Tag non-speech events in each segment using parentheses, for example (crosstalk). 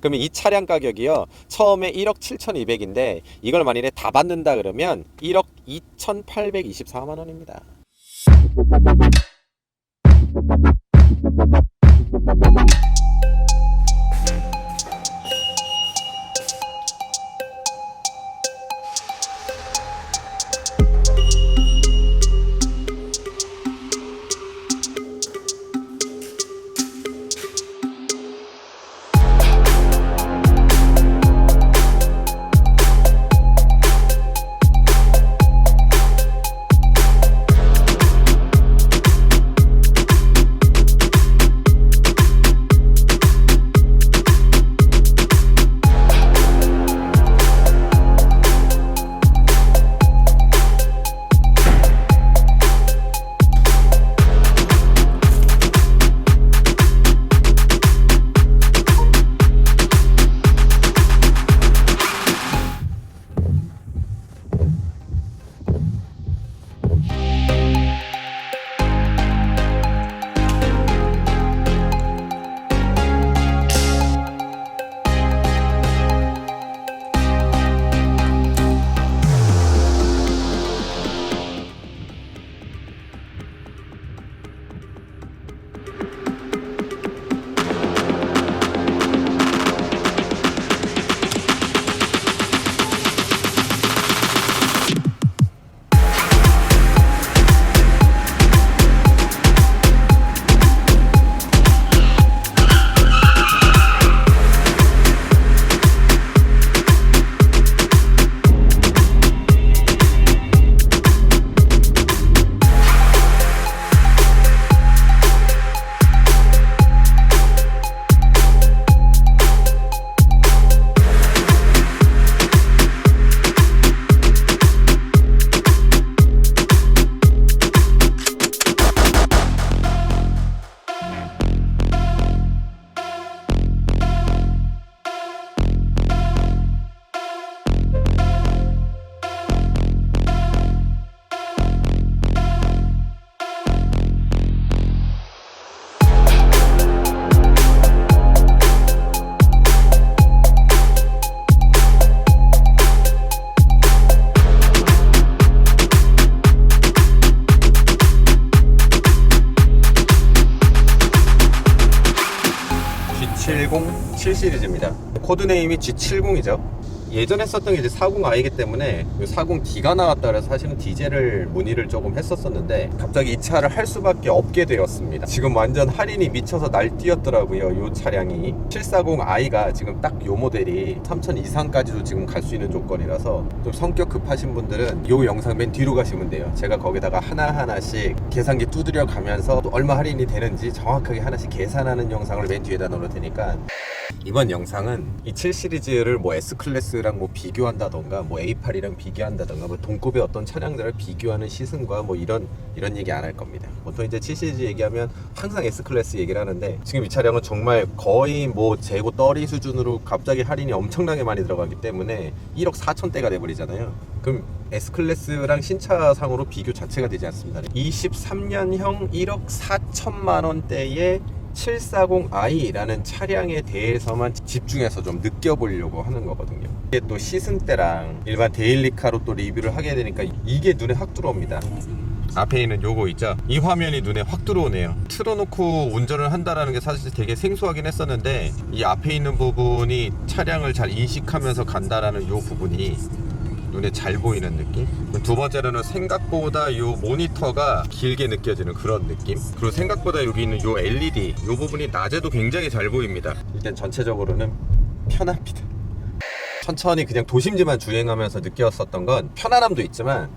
그러면 이 차량 가격이요. 처음에 1억 7,200인데 이걸 만일에 다 받는다 그러면 1억 2,824만 원입니다. G70 7 시리즈입니다. 코드네임이 G70이죠. 예전에 썼던 게 이제 40i이기 때문에 40D가 나왔다 그래서 사실은 디젤을 문의를 조금 했었었는데 갑자기 이 차를 할 수밖에 없게 되었습니다. 지금 완전 할인이 미쳐서 날뛰었더라고요. 이 차량이 740i가 지금 딱 요 모델이 3000 이상까지도 지금 갈 수 있는 조건이라서 좀 성격 급하신 분들은 요 영상 맨 뒤로 가시면 돼요. 제가 거기다가 하나하나씩 계산기 두드려 가면서 또 얼마 할인이 되는지 정확하게 하나씩 계산하는 영상을 맨 뒤에다 넣을 테니까 이번 영상은 이 7 시리즈를 뭐 S 클래스 랑 뭐 비교한다던가 뭐 A8이랑 비교한다던가 뭐 동급의 어떤 차량들을 비교하는 시승과 뭐 이런 이런 얘기 안 할 겁니다. 보통 이제 7 시리즈 얘기하면 항상 S 클래스 얘기를 하는데 지금 이 차량은 정말 거의 뭐 재고 떨이 수준으로 갑자기 할인이 엄청나게 많이 들어가기 때문에 1억 4천대가 돼버리잖아요. 그럼 S 클래스랑 신차 상으로 비교 자체가 되지 않습니다. 23년형 1억 4천만 원대의 740i라는 차량에 대해서만 집중해서 좀 느껴보려고 하는 거거든요. 이게 또 시승 때랑 일반 데일리카로 또 리뷰를 하게 되니까 이게 눈에 확 들어옵니다. 앞에 있는 요거 있죠? 이 화면이 눈에 확 들어오네요. 틀어놓고 운전을 한다라는 게 사실 되게 생소하긴 했었는데 이 앞에 있는 부분이 차량을 잘 인식하면서 간다라는 요 부분이 눈에 잘 보이는 느낌? 두 번째로는 생각보다 이 모니터가 길게 느껴지는 그런 느낌? 그리고 생각보다 여기 있는 이 LED 이 부분이 낮에도 굉장히 잘 보입니다. 일단 전체적으로는 편합니다. 천천히 그냥 도심지만 주행하면서 느꼈었던 건 편안함도 있지만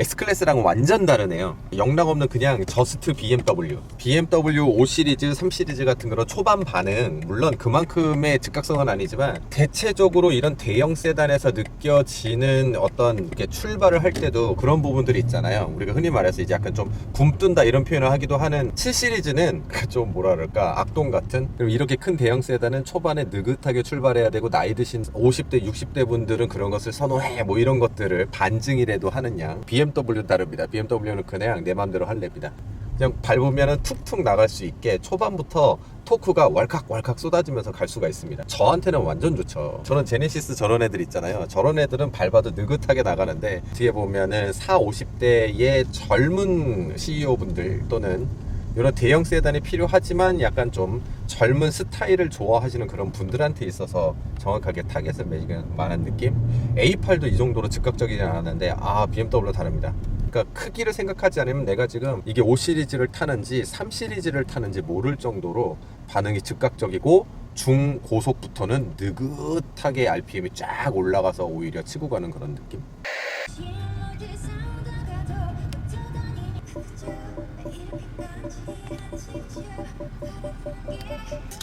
S클래스랑은 완전 다르네요. 영락 없는 그냥 저스트 BMW BMW 5 시리즈, 3 시리즈 같은 그런 초반 반응 물론 그만큼의 즉각성은 아니지만 대체적으로 이런 대형 세단에서 느껴지는 어떤 출발을 할 때도 그런 부분들이 있잖아요. 우리가 흔히 말해서 이제 약간 좀 굼뜬다 이런 표현을 하기도 하는 7 시리즈는 (laughs) 좀 뭐라 그럴까? 악동 같은? 그리고 이렇게 큰 대형 세단은 초반에 느긋하게 출발해야 되고 나이 드신 50대 60대 분들은 그런 것을 선호해 뭐 이런 것들을 반증이라도 양 BMW 다릅니다 BMW는 그냥 내 맘대로 할랍니다 그냥 밟으면 툭툭 나갈 수 있게 초반부터 토크가 왈칵왈칵 쏟아지면서 갈 수가 있습니다. 저한테는 완전 좋죠. 저는 제네시스 저런 애들 있잖아요. 저런 애들은 밟아도 느긋하게 나가는데 뒤에 보면은 4, 50대의 젊은 CEO분들 또는 이런 대형 세단이 필요하지만 약간 좀 젊은 스타일을 좋아하시는 그런 분들한테 있어서 정확하게 타겟을 매기는 만한 느낌? A8도 이 정도로 즉각적이진 않았는데 아 BMW 다릅니다. 그러니까 크기를 생각하지 않으면 내가 지금 이게 5 시리즈를 타는지 3 시리즈를 타는지 모를 정도로 반응이 즉각적이고 중고속부터는 느긋하게 RPM이 쫙 올라가서 오히려 치고 가는 그런 느낌?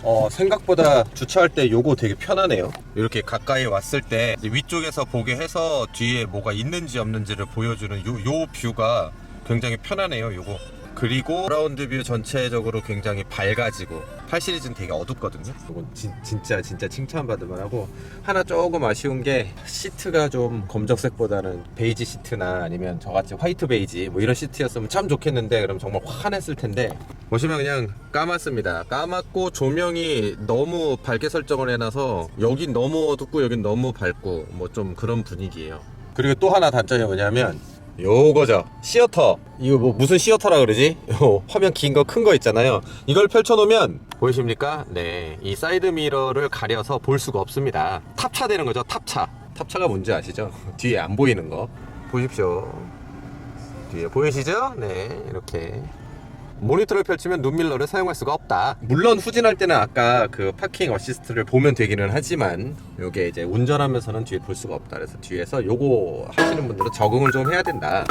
어, 생각보다 주차할 때 요거 되게 편하네요. 이렇게 가까이 왔을 때 위쪽에서 보게 해서 뒤에 뭐가 있는지 없는지를 보여주는 요, 요 뷰가 굉장히 편하네요. 요거. 그리고 라운드 뷰 전체적으로 굉장히 밝아지고 8 시리즈는 되게 어둡거든요. 이건 진, 진짜 진짜 칭찬받을 만하고 하나 조금 아쉬운 게 시트가 좀 검정색보다는 베이지 시트나 아니면 저같이 화이트 베이지 뭐 이런 시트였으면 참 좋겠는데 그럼 정말 환했을 텐데 보시면 그냥 까맣습니다. 까맣고 조명이 너무 밝게 설정을 해놔서 여긴 너무 어둡고 여긴 너무 밝고 뭐 좀 그런 분위기예요. 그리고 또 하나 단점이 뭐냐면 요거죠. 시어터. 이거 뭐 무슨 시어터라 그러지? (laughs) 요 화면 긴 거큰거 있잖아요. 이걸 펼쳐놓으면 보이십니까? 네이 사이드 미러를 가려서 볼 수가 없습니다. 탑차 되는 거죠 탑차. 탑차가 뭔지 아시죠? (laughs) 뒤에 안 보이는 거. 보십시오. 뒤에 보이시죠? 네 이렇게 모니터를 펼치면 눈밀러를 사용할 수가 없다. 물론 후진할 때는 아까 그 파킹 어시스트를 보면 되기는 하지만 요게 이제 운전하면서는 뒤에 볼 수가 없다. 그래서 뒤에서 요거 하시는 분들은 적응을 좀 해야 된다.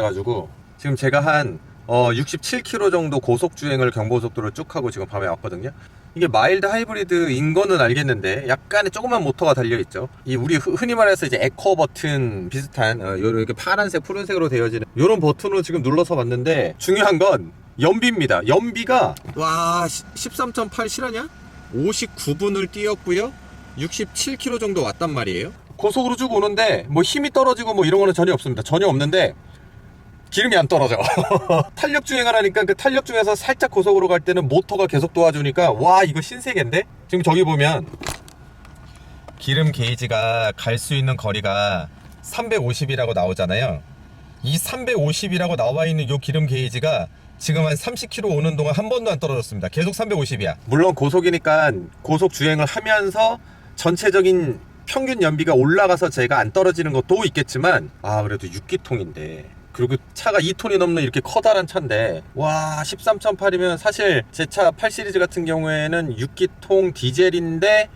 놀래가지고 지금 제가 한 어, 67km 정도 고속 주행을 경보속도를 쭉 하고 지금 밤에 왔거든요. 이게 마일드 하이브리드인 거는 알겠는데 약간의 조그만 모터가 달려 있죠. 이 우리 흔- 흔히 말해서 이제 에코 버튼 비슷한 어, 이렇게 파란색, 푸른색으로 되어지는 요런 버튼으로 지금 눌러서 봤는데 중요한 건 연비입니다. 연비가 와 13.8 실하냐? 59분을 뛰었고요. 67km 정도 왔단 말이에요. 고속으로 쭉 오는데 뭐 힘이 떨어지고 뭐 이런 거는 전혀 없습니다. 전혀 없는데 기름이 안 떨어져. (laughs) 탄력 주행을 하니까 그 탄력 중에서 살짝 고속으로 갈 때는 모터가 계속 도와주니까 와 이거 신세계인데? 지금 저기 보면 기름 게이지가 갈 수 있는 거리가 350이라고 나오잖아요. 이 350이라고 나와 있는 요 기름 게이지가 지금 한 30km 오는 동안 한 번도 안 떨어졌습니다. 계속 350이야. 물론 고속이니까 고속 주행을 하면서 전체적인 평균 연비가 올라가서 제가 안 떨어지는 것도 있겠지만 아 그래도 6기통인데 그리고 차가 2톤이 넘는 이렇게 커다란 차인데 와 13.8이면 사실 제 차 8 시리즈 같은 경우에는 6기통 디젤인데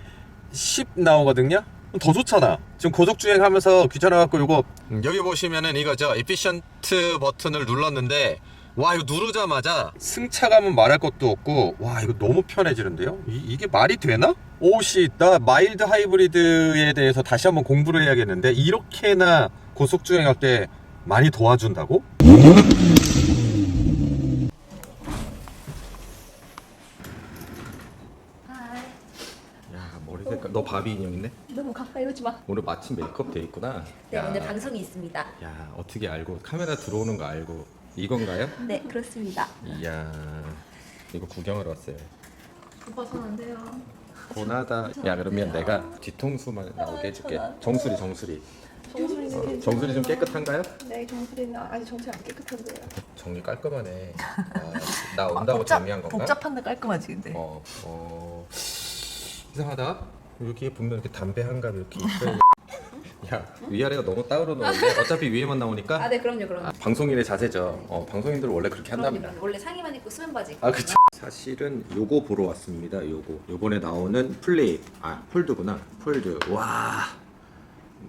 10 나오거든요? 더 좋잖아. 지금 고속 주행 하면서 귀찮아갖고 이거 여기 보시면은 이거죠 에피션트 버튼을 눌렀는데 와 이거 누르자마자 승차감은 말할 것도 없고 와 이거 너무 편해지는데요? 이, 이게 말이 되나? 오씨 나 마일드 하이브리드에 대해서 다시 한번 공부를 해야겠는데 이렇게나 고속 주행할 때 많이 도와준다고? 아, 야 머리 색깔 너 바비 인형 있네? 너무 가까이 오지 마. 오늘 마침 메이크업 돼 있구나 네, 오늘 방송이 있습니다. 야 어떻게 알고 카메라 들어오는 거 알고 이건가요? 네, 그렇습니다. 이야 이거 구경하러 왔어요 봐서는 안 돼요. 고나다 야 그러면 내가 뒤통수만 나오게 해줄게 정수리 정수리 정수리는 어. 정수리 좀 깨끗한가요? 네, 정수리는 아직 정수리 안 깨끗한데요. 정리 깔끔하네. 아, 나 온다고 복잡, 정리한 건가? 복잡한데 깔끔하지 근데. 어, 어 이상하다. 여기에 분명 이렇게 담배 한 갑 이렇게 있어요. 야 위아래가 너무 따로 노는데 어차피 위에만 나오니까 아, 네, 그럼요, 그럼요. 아, 방송인의 자세죠. 어, 방송인들 원래 그렇게 그럼요, 한답니다. 그럼요. 원래 상의만 입고 수면 바지. 아 그쵸. 사실은 요거 보러 왔습니다. 요거 요번에 나오는 플레이 아 폴드구나. 폴드 와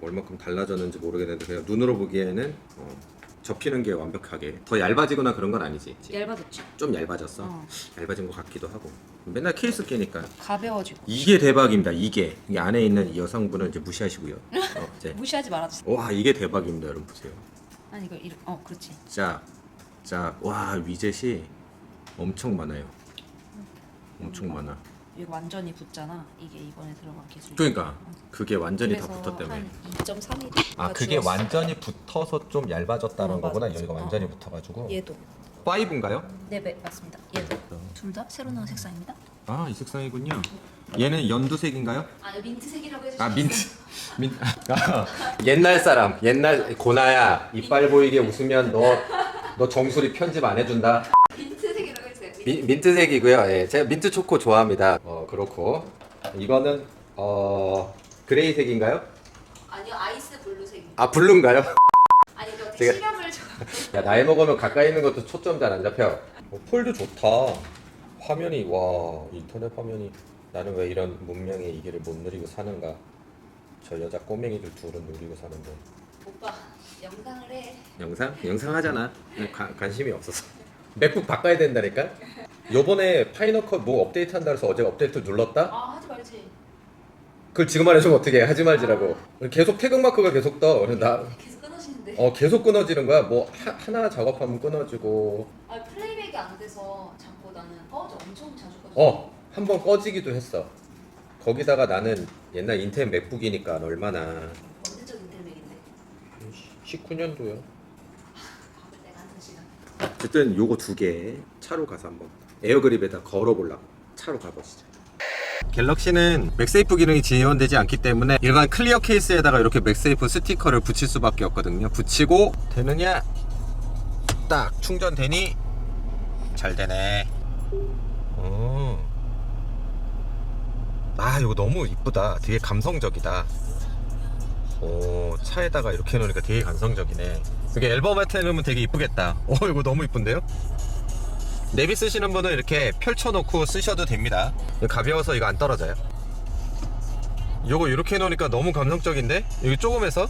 얼마큼 달라졌는지 모르겠는데 그냥 눈으로 보기에는 어, 접히는 게 완벽하게 더 얇아지거나 그런 건 아니지. 얇아졌죠. 좀 얇아졌어. 어. 얇아진 것 같기도 하고. 맨날 케이스 끼니까 가벼워지고. 이게 대박입니다. 이게 이 안에 있는 이 여성분은 이제 무시하시고요. 어, 이제 (laughs) 무시하지 말아주세요. 와 이게 대박입니다. 여러분 보세요. 아니 이거 이렇게 어, 그렇지. 자, 자, 와 위젯이 엄청 많아요. 엄청 많아. 이거 완전히 붙잖아. 이게 이번에 들어간 기술. 그러니까 그게 완전히 다 붙었다며. 한 2.3mm. 아 그게 완전히 붙어서 좀 얇아졌다는 어, 맞아, 거구나. 맞아. 여기가 어. 완전히 붙어가지고. 얘도. 5인가요? 네, 네, 맞습니다. 얘도. 둘 다 새로 나온 색상입니다. 아 이 색상이군요. 얘는 연두색인가요? 아, 민트색이라고 해주세요. 아 민트 (laughs) 민 아, (laughs) 옛날 사람 옛날 고나야 이빨 보이게 웃으면 너 너 정수리 편집 안 해준다 미, 민트색이고요 예 제가 민트 초코 좋아합니다 어 그렇고 이거는 어 그레이색인가요 아니요, 아이스 블루색. 아 블루인가요 아니, 저 제가- 실감을 좀. 야 나이 먹으면 가까이 있는 것도 초점 잘 안 잡혀 어, 폴도 좋다 화면이 와 인터넷 화면이 나는 왜 이런 문명의 이기를 못 누리고 사는가 저 여자 꼬맹이들 둘은 누리고 사는데 오빠, 영상을 해. 영상? 영상 하잖아. 관- 관심이 없어서. 맥북 바꿔야 된다니까? 요번에 파이널컷 뭐 업데이트 한다 그래서 어제 업데이트 눌렀다? 아, 하지 말지. 그걸 지금 말해주면 어떻게 해? 하지 말지라고. 계속 태극마크가 계속 떠. 그래서 나, 계속 끊으시는데. 어, 계속 끊어지는 거야. 뭐, 하, 하나 작업하면 끊어지고. 아, 플레이백이 안 돼서 자꾸 나는 꺼져. 엄청 자주 꺼져. 어, 한 번 꺼지기도 했어. 거기다가 나는 옛날 인텔 맥북이니까 얼마나. 언제적 인텔백인데. 19년도요. 어쨌든 요거 두 개 차로 가서 한번 에어그립에다 걸어보려고 차로 가보시죠. 갤럭시는 맥세이프 기능이 지원되지 않기 때문에 일반 클리어 케이스에다가 이렇게 맥세이프 스티커를 붙일 수밖에 없거든요. 붙이고 되느냐? 딱 충전되니? 잘 되네. 오. 아 이거 너무 이쁘다. 되게 감성적이다. 오 차에다가 이렇게 해놓으니까 되게 감성적이네 이게 앨범에 태우면 되게 이쁘겠다. 오 이거 너무 이쁜데요? 내비 쓰시는 분은 이렇게 펼쳐놓고 쓰셔도 됩니다. 가벼워서 이거 안 떨어져요. 요거 이렇게 해놓으니까 너무 감성적인데? 여기 조금해서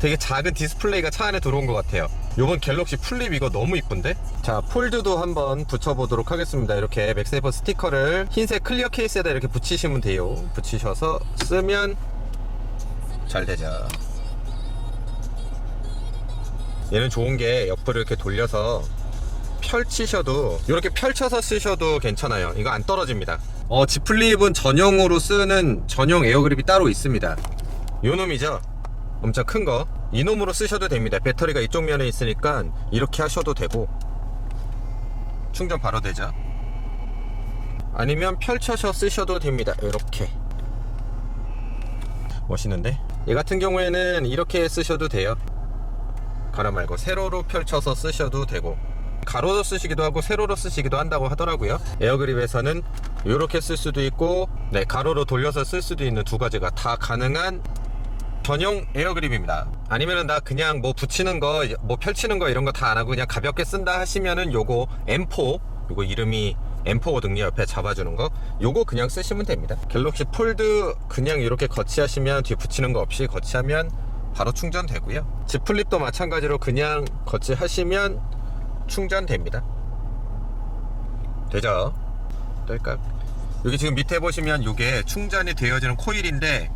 되게 작은 디스플레이가 차 안에 들어온 것 같아요. 요번 갤럭시 플립 이거 너무 이쁜데? 자 폴드도 한번 붙여보도록 하겠습니다. 이렇게 맥세이버 스티커를 흰색 클리어 케이스에다 이렇게 붙이시면 돼요. 붙이셔서 쓰면 잘 되죠 얘는 좋은 게 옆으로 이렇게 돌려서 펼치셔도 이렇게 펼쳐서 쓰셔도 괜찮아요. 이거 안 떨어집니다. 어 지플립은 전용으로 쓰는 전용 에어그립이 따로 있습니다. 요 놈이죠? 엄청 큰 거. 이놈으로 쓰셔도 됩니다. 배터리가 이쪽 면에 있으니까 이렇게 하셔도 되고. 충전 바로 되죠? 아니면 펼쳐서 쓰셔도 됩니다. 이렇게. 멋있는데? 얘 같은 경우에는 이렇게 쓰셔도 돼요 가로 말고 세로로 펼쳐서 쓰셔도 되고 가로로 쓰시기도 하고 세로로 쓰시기도 한다고 하더라고요. 에어그립에서는 이렇게 쓸 수도 있고 네 가로로 돌려서 쓸 수도 있는 두 가지가 다 가능한 전용 에어그립입니다. 아니면은 나 그냥 뭐 붙이는 거 뭐 펼치는 거 이런 거 다 안 하고 그냥 가볍게 쓴다 하시면은 요거 M4 요거 이름이 M4거든요. 옆에 잡아주는 거. 요거 그냥 쓰시면 됩니다. 갤럭시 폴드 그냥 이렇게 거치하시면 뒤에 붙이는 거 없이 거치하면 바로 충전되고요. 지 플립도 마찬가지로 그냥 거치하시면 충전됩니다. 되죠? 뜰까 여기 지금 밑에 보시면 이게 충전이 되어지는 코일인데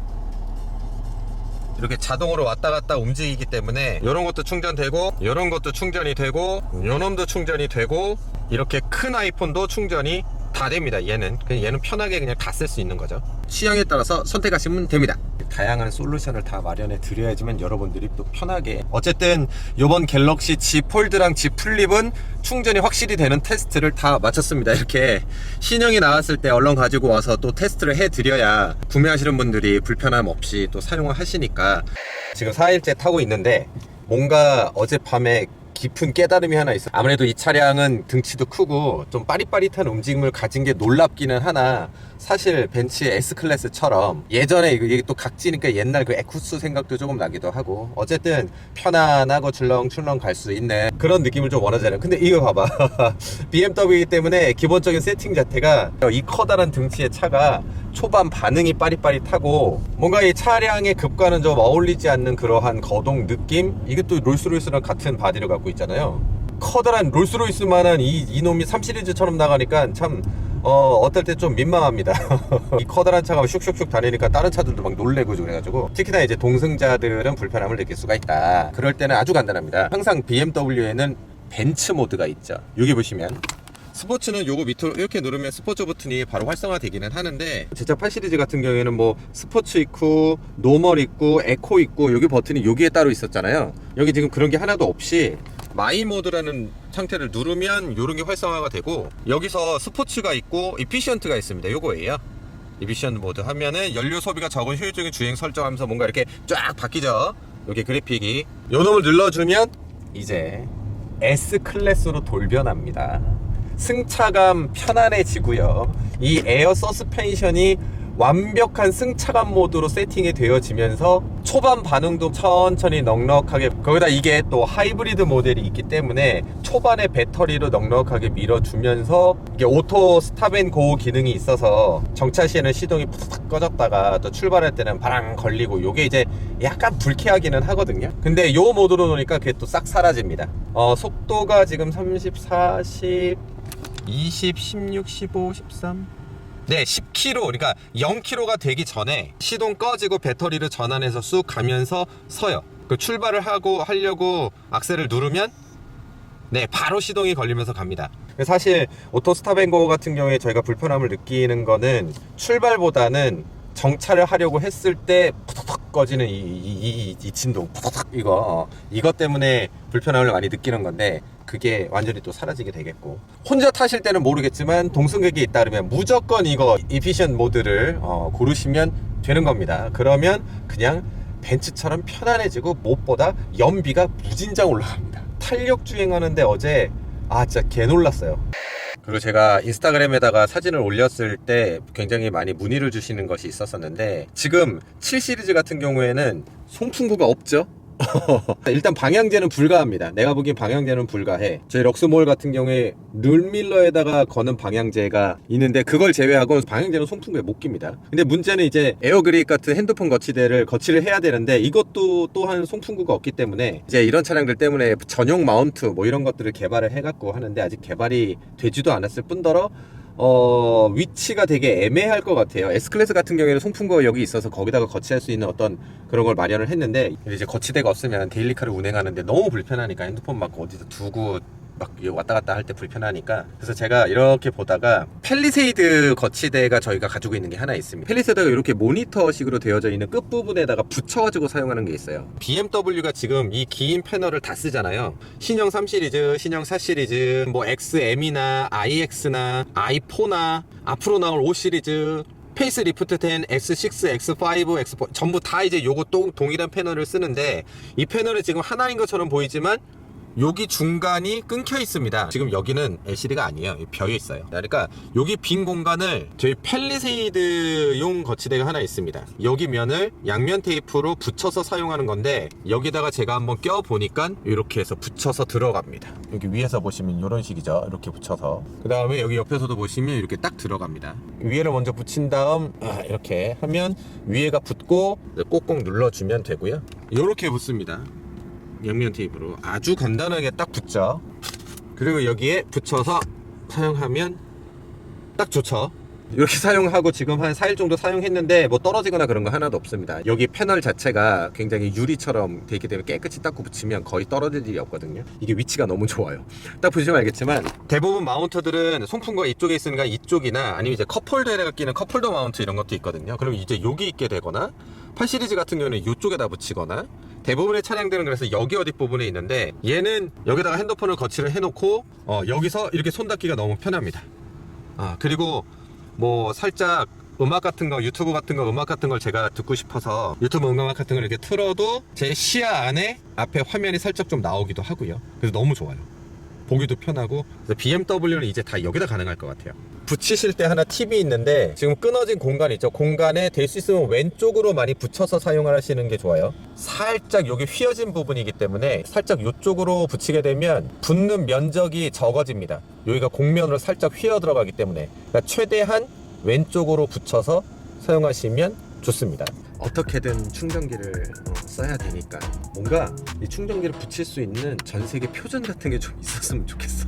이렇게 자동으로 왔다 갔다 움직이기 때문에 이런 것도 충전되고 이런 것도 충전이 되고 요놈도 충전이 되고 이렇게 큰 아이폰도 충전이 다 됩니다. 얘는. 그냥 얘는 편하게 그냥 다 쓸 수 있는 거죠. 취향에 따라서 선택하시면 됩니다. 다양한 솔루션을 다 마련해 드려야지만 여러분들이 또 편하게. 어쨌든 요번 갤럭시 Z 폴드랑 Z 플립은 충전이 확실히 되는 테스트를 다 마쳤습니다. 이렇게 신형이 나왔을 때 얼른 가지고 와서 또 테스트를 해 드려야 구매하시는 분들이 불편함 없이 또 사용을 하시니까. 지금 4일째 타고 있는데 뭔가 어젯밤에 깊은 깨달음이 하나 있어. 아무래도 이 차량은 등치도 크고 좀 빠릿빠릿한 움직임을 가진 게 놀랍기는 하나 사실 벤츠 S 클래스처럼 예전에 이게 또 각지니까 옛날 그 에쿠스 생각도 조금 나기도 하고 어쨌든 편안하고 출렁출렁 갈 수 있는 그런 느낌을 좀 원하잖아요. 근데 이거 봐봐. (laughs) BMW이기 때문에 기본적인 세팅 자체가 이 커다란 등치의 차가 초반 반응이 빠릿빠릿하고 뭔가 이 차량의 급과는 좀 어울리지 않는 그러한 거동 느낌? 또 롤스로이스랑 같은 바디를 갖고 있잖아요. 커다란 롤스로이스만한 이, 이놈이 3시리즈처럼 나가니까 참 어, 어떨 때 좀 민망합니다. (laughs) 이 커다란 차가 슉슉슉 다니니까 다른 차들도 막 놀래고 그래가지고 특히나 이제 동승자들은 불편함을 느낄 수가 있다. 그럴 때는 아주 간단합니다. 항상 BMW에는 벤츠 모드가 있죠. 여기 보시면 스포츠는 요거 밑으로 이렇게 누르면 스포츠 버튼이 바로 활성화되기는 하는데 제작 8 시리즈 같은 경우에는 뭐 스포츠 있고 노멀 있고 에코 있고 여기 버튼이 여기에 따로 있었잖아요. 여기 지금 그런 게 하나도 없이 마이 모드라는 상태를 누르면 요런 게 활성화가 되고 여기서 스포츠가 있고 이피션트가 있습니다. 요거예요. 이피션 모드 하면은 연료 소비가 적은 효율적인 주행 설정하면서 뭔가 이렇게 쫙 바뀌죠. 여기 그래픽이. 요 놈을 눌러주면 이제 S 클래스로 돌변합니다. 승차감 편안해지고요. 이 에어 서스펜션이 완벽한 승차감 모드로 세팅이 되어지면서 초반 반응도 천천히 넉넉하게 거기다 이게 또 하이브리드 모델이 있기 때문에 초반에 배터리로 넉넉하게 밀어주면서 이게 오토 스탑앤고 기능이 있어서 정차 시에는 시동이 푸득 꺼졌다가 또 출발할 때는 바랑 걸리고 요게 이제 약간 불쾌하기는 하거든요 근데 요 모드로 놓으니까 그게 또 싹 사라집니다 어 속도가 지금 30, 40 20, 16, 15, 13 네, 10km, 그러니까 0km가 되기 전에 시동 꺼지고 배터리를 전환해서 쑥 가면서 서요. 그 출발을 하고 하려고 악셀을 누르면 네, 바로 시동이 걸리면서 갑니다. 사실 오토 스탑앤고 같은 경우에 저희가 불편함을 느끼는 거는 출발보다는 정차를 하려고 했을 때 푸덕 꺼지는 이, 이, 이, 이 진동 푸덕 이거. 어, 이것 때문에 불편함을 많이 느끼는 건데 그게 완전히 또 사라지게 되겠고. 혼자 타실 때는 모르겠지만 동승객이 있다 그러면 무조건 이거 이피션 모드를 어, 고르시면 되는 겁니다. 그러면 그냥 벤츠처럼 편안해지고 무엇보다 연비가 무진장 올라갑니다. 탄력 주행하는데 어제 아 진짜 개 놀랐어요 그리고 제가 인스타그램에다가 사진을 올렸을 때 굉장히 많이 문의를 주시는 것이 있었었는데 지금 7 시리즈 같은 경우에는 송풍구가 없죠 (laughs) 일단 방향제는 불가합니다. 내가 보기엔 방향제는 불가해. 저희 럭스몰 같은 경우에 룰밀러에다가 거는 방향제가 있는데 그걸 제외하고 방향제는 송풍구에 못 낍니다. 근데 문제는 이제 에어그립 같은 핸드폰 거치대를 거치를 해야 되는데 이것도 또한 송풍구가 없기 때문에 이제 이런 차량들 때문에 전용 마운트 뭐 이런 것들을 개발을 해갖고 하는데 아직 개발이 되지도 않았을 뿐더러 어, 위치가 되게 애매할 것 같아요. S클래스 같은 경우에는 송풍구가 여기 있어서 거기다가 거치할 수 있는 어떤 그런 걸 마련을 했는데 이제 거치대가 없으면 데일리카를 운행하는데 너무 불편하니까 핸드폰 막 어디서 두고 막 왔다 갔다 할 때 불편하니까. 그래서 제가 이렇게 보다가 펠리세이드 거치대가 저희가 가지고 있는 게 하나 있습니다. 펠리세이드가 이렇게 모니터식으로 되어져 있는 끝부분에다가 붙여가지고 사용하는 게 있어요. BMW가 지금 이 긴 패널을 다 쓰잖아요. 신형 3 시리즈, 신형 4 시리즈, 뭐 XM이나 iX나 i4나 앞으로 나올 5 시리즈 페이스 리프트 10, X6, X5, X4 전부 다 이제 요거 또 동일한 패널을 쓰는데 이 패널이 지금 하나인 것처럼 보이지만 여기 중간이 끊겨 있습니다. 지금 여기는 LCD가 아니에요. 벼에 있어요. 그러니까 여기 빈 공간을 저희 펠리세이드용 거치대가 하나 있습니다. 여기 면을 양면 테이프로 붙여서 사용하는 건데 여기다가 제가 한번 껴 보니까 이렇게 해서 붙여서 들어갑니다. 여기 위에서 보시면 이런 식이죠. 이렇게 붙여서. 그 다음에 여기 옆에서도 보시면 이렇게 딱 들어갑니다. 위에를 먼저 붙인 다음 아, 이렇게 하면 위에가 붙고 꼭꼭 눌러주면 되고요. 이렇게 붙습니다. 양면 테이프로 아주 간단하게 딱 붙죠 그리고 여기에 붙여서 사용하면 딱 좋죠 이렇게 사용하고 지금 한 4일 정도 사용했는데 뭐 떨어지거나 그런 거 하나도 없습니다. 여기 패널 자체가 굉장히 유리처럼 돼 있기 때문에 깨끗이 닦고 붙이면 거의 떨어질 일이 없거든요. 이게 위치가 너무 좋아요. 딱 보시면 알겠지만 대부분 마운터들은 송풍구가 이쪽에 있으니까 이쪽이나 아니면 이제 컵홀더에다가 끼는 컵홀더 마운트 이런 것도 있거든요. 그럼 이제 여기 있게 되거나 8 시리즈 같은 경우는 이쪽에다 붙이거나 대부분의 차량들은 그래서 여기 어디 부분에 있는데 얘는 여기다가 핸드폰을 거치를 해놓고 어, 여기서 이렇게 손 닿기가 너무 편합니다. 아 그리고 뭐 살짝 음악 같은 거 유튜브 같은 거 음악 같은 걸 제가 듣고 싶어서 유튜브 음악 같은 걸 이렇게 틀어도 제 시야 안에 앞에 화면이 살짝 좀 나오기도 하고요 그래서 너무 좋아요 보기도 편하고. 그래서 BMW는 이제 다 여기다 가능할 것 같아요. 붙이실 때 하나 팁이 있는데 지금 끊어진 공간 있죠? 공간에 될 수 있으면 왼쪽으로 많이 붙여서 사용을 하시는 게 좋아요. 살짝 여기 휘어진 부분이기 때문에 살짝 이쪽으로 붙이게 되면 붙는 면적이 적어집니다. 여기가 공면으로 살짝 휘어 들어가기 때문에. 그러니까 최대한 왼쪽으로 붙여서 사용하시면 좋습니다 어떻게든 충전기를 어, 써야 되니까 뭔가 이 충전기를 붙일 수 있는 전 세계 표준 같은 게 좀 (laughs) 있었으면 좋겠어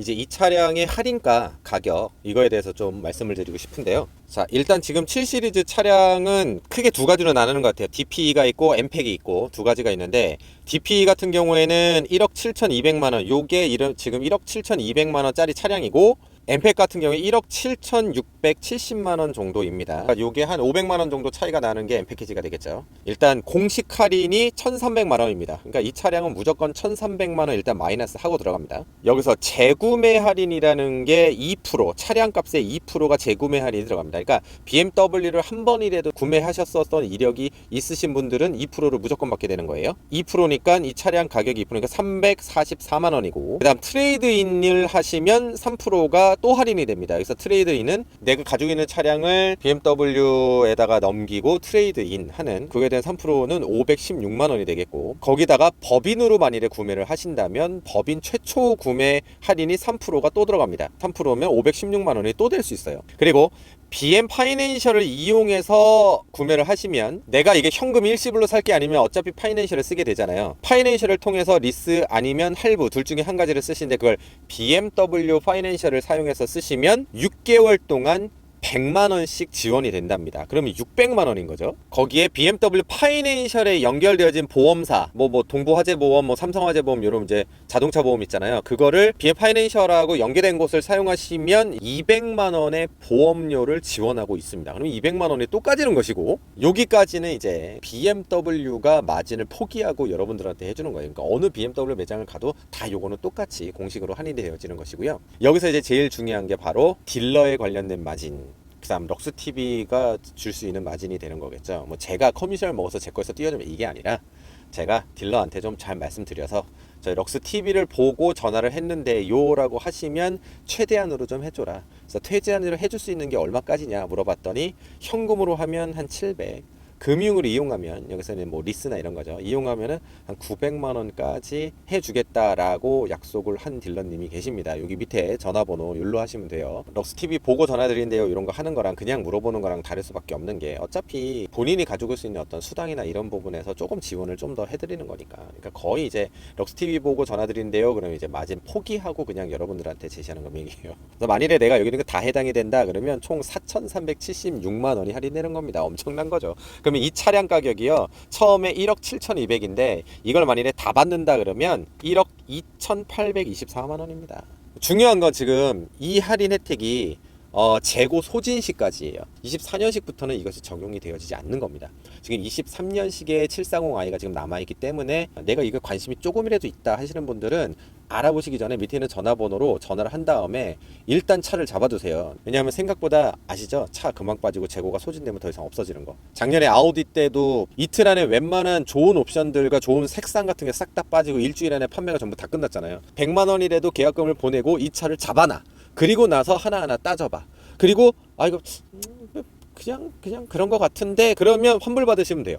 이제 이 차량의 할인가 가격 이거에 대해서 좀 말씀을 드리고 싶은데요. 자, 일단 지금 7 시리즈 차량은 크게 두 가지로 나누는 것 같아요. DPE가 있고 엠팩이 있고 두 가지가 있는데 DPE 같은 경우에는 1억 7,200만 원. 요게 지금 1억 7,200만 원짜리 차량이고 엠팩 같은 경우에 1억 7,670만 원 정도입니다. 요게 한 500만 원 정도 차이가 나는 게 엠패키지가 되겠죠. 일단 공식 할인이 1,300만 원입니다. 그러니까 이 차량은 무조건 1,300만 원 일단 마이너스 하고 들어갑니다. 여기서 재구매 할인이라는 게 2% 차량 값의 2%가 재구매 할인이 들어갑니다. 그러니까 BMW를 한 번이라도 구매하셨었던 이력이 있으신 분들은 2%를 무조건 받게 되는 거예요. 2%니까 이 차량 가격이 2%니까 344만 원이고 그다음 트레이드인을 하시면 3%가 또 할인이 됩니다. 그래서 트레이드인은 내가 가지고 있는 차량을 BMW에다가 넘기고 트레이드인 하는 그거에 대한 3%는 516만 원이 되겠고 거기다가 법인으로 만일에 구매를 하신다면 법인 최초 구매 할인이 3%가 또 들어갑니다. 3%면 516만 원이 또 될 수 있어요. 그리고 BM 파이낸셜을 이용해서 구매를 하시면 내가 이게 현금 일시불로 살 게 아니면 어차피 파이낸셜을 쓰게 되잖아요. 파이낸셜을 통해서 리스 아니면 할부 둘 중에 한 가지를 쓰시는데 그걸 BMW 파이낸셜을 사용해서 쓰시면 6개월 동안 100만 원씩 지원이 된답니다. 그러면 600만 원인 거죠. 거기에 BMW 파이낸셜에 연결되어진 보험사, 뭐뭐 동부화재보험, 뭐 삼성화재보험 이런 이제 자동차 보험 있잖아요. 그거를 BM 파이낸셜하고 연계된 곳을 사용하시면 200만 원의 보험료를 지원하고 있습니다. 그럼 200만 원이 또 까지는 것이고 여기까지는 이제 BMW가 마진을 포기하고 여러분들한테 해주는 거예요. 그러니까 어느 BMW 매장을 가도 다 요거는 똑같이 공식으로 할인이 되어지는 것이고요. 여기서 이제 제일 중요한 게 바로 딜러에 관련된 마진. 그다음 럭스 TV가 줄 수 있는 마진이 되는 거겠죠. 뭐 제가 커미션을 먹어서 제 거에서 띄워주면 이게 아니라 제가 딜러한테 좀 잘 말씀드려서 저희 럭스 TV를 보고 전화를 했는데요라고 하시면 최대한으로 좀 해줘라. 그래서 최대한으로 해줄 수 있는 게 얼마까지냐 물어봤더니 현금으로 하면 한 700. 금융을 이용하면 여기서는 뭐 리스나 이런 거죠. 이용하면은 한 900만 원까지 해주겠다라고 약속을 한 딜러님이 계십니다. 여기 밑에 전화번호 율로 하시면 돼요. 럭스 TV 보고 전화드린대요. 이런 거 하는 거랑 그냥 물어보는 거랑 다를 수밖에 없는 게 어차피 본인이 가지고 있는 어떤 수당이나 이런 부분에서 조금 지원을 좀 더 해드리는 거니까. 그러니까 거의 이제 럭스 TV 보고 전화드린대요. 그러면 이제 마진 포기하고 그냥 여러분들한테 제시하는 금액이에요. (laughs) 만일에 내가 여기 있는 거 다 해당이 된다 그러면 총 4,376만 원이 할인되는 겁니다. 엄청난 거죠. 그러면 이 차량 가격이요. 처음에 1억 7,200인데 이걸 만일에 다 받는다 그러면 1억 2,824만 원입니다. 중요한 건 지금 이 할인 혜택이 어, 재고 소진 시까지예요. 24년식부터는 이것이 적용이 되어지지 않는 겁니다. 지금 23년식의 740i가 지금 남아있기 때문에 내가 이거 관심이 조금이라도 있다 하시는 분들은 알아보시기 전에 밑에 있는 전화번호로 전화를 한 다음에 일단 차를 잡아두세요. 왜냐하면 생각보다 아시죠? 차 금방 빠지고 재고가 소진되면 더 이상 없어지는 거. 작년에 아우디 때도 이틀 안에 웬만한 좋은 옵션들과 좋은 색상 같은 게 싹 다 빠지고 일주일 안에 판매가 전부 다 끝났잖아요. 100만 원이라도 계약금을 보내고 이 차를 잡아놔. 그리고 나서 하나하나 따져봐. 그리고 아 이거 음, 그냥 그냥 그런 거 같은데 그러면 환불 받으시면 돼요.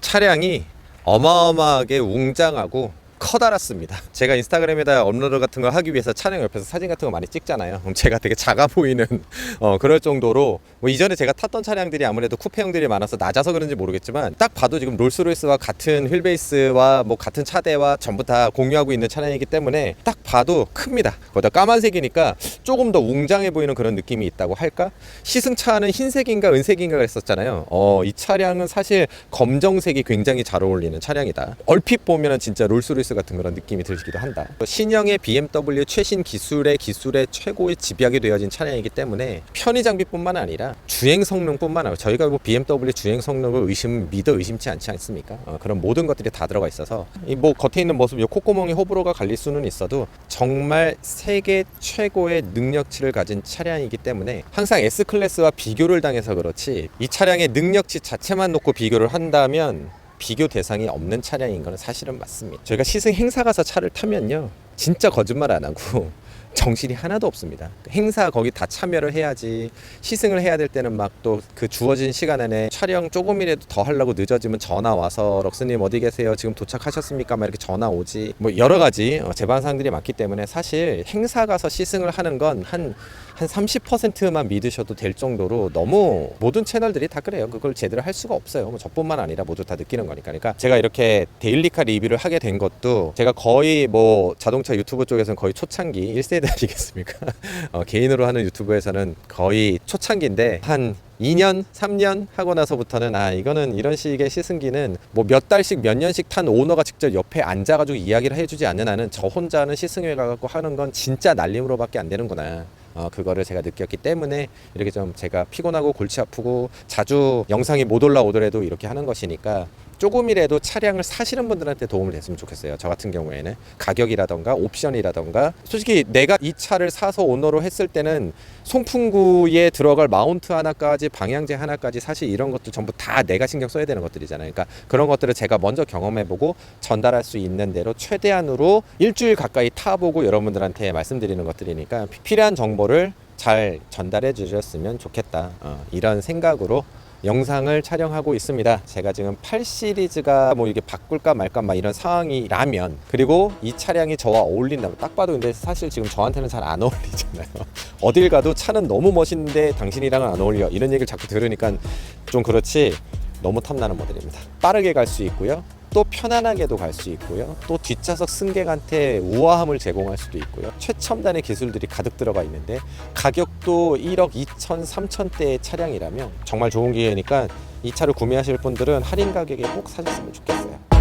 차량이 어마어마하게 웅장하고 커다랗습니다. 제가 인스타그램에다 업로드 같은 걸 하기 위해서 차량 옆에서 사진 같은 거 많이 찍잖아요. 그럼 제가 되게 작아 보이는 (laughs) 어, 그럴 정도로 뭐 이전에 제가 탔던 차량들이 아무래도 쿠페형들이 많아서 낮아서 그런지 모르겠지만 딱 봐도 지금 롤스로이스와 같은 휠베이스와 뭐 같은 차대와 전부 다 공유하고 있는 차량이기 때문에 딱 봐도 큽니다. 거기다 까만색이니까 조금 더 웅장해 보이는 그런 느낌이 있다고 할까? 시승차는 흰색인가 은색인가 했었잖아요. 어, 이 차량은 사실 검정색이 굉장히 잘 어울리는 차량이다. 얼핏 보면은 진짜 롤스로이스 같은 그런 느낌이 들기도 한다. 신형의 BMW 최신 기술의 기술의 최고의 집약이 되어진 차량이기 때문에 편의 장비뿐만 아니라 주행 성능뿐만 아니라 저희가 뭐 BMW 주행 성능을 의심 믿어 의심치 않지 않습니까? 어, 그런 모든 것들이 다 들어가 있어서 이 뭐 겉에 있는 모습, 이 콧구멍에 호불호가 갈릴 수는 있어도 정말 세계 최고의 능력치를 가진 차량이기 때문에 항상 S 클래스와 비교를 당해서 그렇지 이 차량의 능력치 자체만 놓고 비교를 한다면 비교 대상이 없는 차량인 거는 사실은 맞습니다. 저희가 시승 행사 가서 차를 타면요. 진짜 거짓말 안 하고 정신이 하나도 없습니다. 행사 거기 다 참여를 해야지 시승을 해야 될 때는 막 또 그 주어진 시간 안에 촬영 조금이라도 더 하려고 늦어지면 전화 와서 럭스님 어디 계세요? 지금 도착하셨습니까? 막 이렇게 전화 오지 뭐 여러 가지 어, 제반상들이 많기 때문에 사실 행사 가서 시승을 하는 건 한 한 30%만 믿으셔도 될 정도로 너무 모든 채널들이 다 그래요. 그걸 제대로 할 수가 없어요. 뭐 저뿐만 아니라 모두 다 느끼는 거니까. 그러니까 제가 이렇게 데일리카 리뷰를 하게 된 것도 제가 거의 뭐 자동차 유튜브 쪽에서는 거의 초창기 1세대 아니겠습니까? (laughs) 어, 개인으로 하는 유튜브에서는 거의 초창기인데 한 2년, 3년 하고 나서부터는 아 이거는 이런 식의 시승기는 뭐 몇 달씩 몇 년씩 탄 오너가 직접 옆에 앉아가지고 이야기를 해주지 않는 한은 저 혼자는 시승회 가갖고 하는 건 진짜 날림으로밖에 안 되는구나. 어, 그거를 제가 느꼈기 때문에 이렇게 좀 제가 피곤하고 골치 아프고 자주 영상이 못 올라오더라도 이렇게 하는 것이니까 조금이라도 차량을 사시는 분들한테 도움을 됐으면 좋겠어요. 저 같은 경우에는 가격이라던가 옵션이라던가 솔직히 내가 이 차를 사서 오너로 했을 때는 송풍구에 들어갈 마운트 하나까지 방향제 하나까지 사실 이런 것도 전부 다 내가 신경 써야 되는 것들이잖아요. 그러니까 그런 것들을 제가 먼저 경험해보고 전달할 수 있는 대로 최대한으로 일주일 가까이 타보고 여러분들한테 말씀드리는 것들이니까 피- 필요한 정보를 잘 전달해 주셨으면 좋겠다. 어, 이런 생각으로 영상을 촬영하고 있습니다. 제가 지금 8 시리즈가 뭐 이게 바꿀까 말까 막 이런 상황이라면 그리고 이 차량이 저와 어울린다면 딱 봐도 근데 사실 지금 저한테는 잘 안 (laughs) 어울리잖아요. 어딜 가도 차는 너무 멋있는데 당신이랑은 안 어울려. 이런 얘기를 자꾸 들으니까 좀 그렇지 너무 탐나는 모델입니다. 빠르게 갈 수 있고요. 또 편안하게도 갈 수 있고요. 또 뒷좌석 승객한테 우아함을 제공할 수도 있고요. 최첨단의 기술들이 가득 들어가 있는데 가격도 1억 2천, 3천대의 차량이라면 정말 좋은 기회니까 이 차를 구매하실 분들은 할인 가격에 꼭 사셨으면 좋겠어요.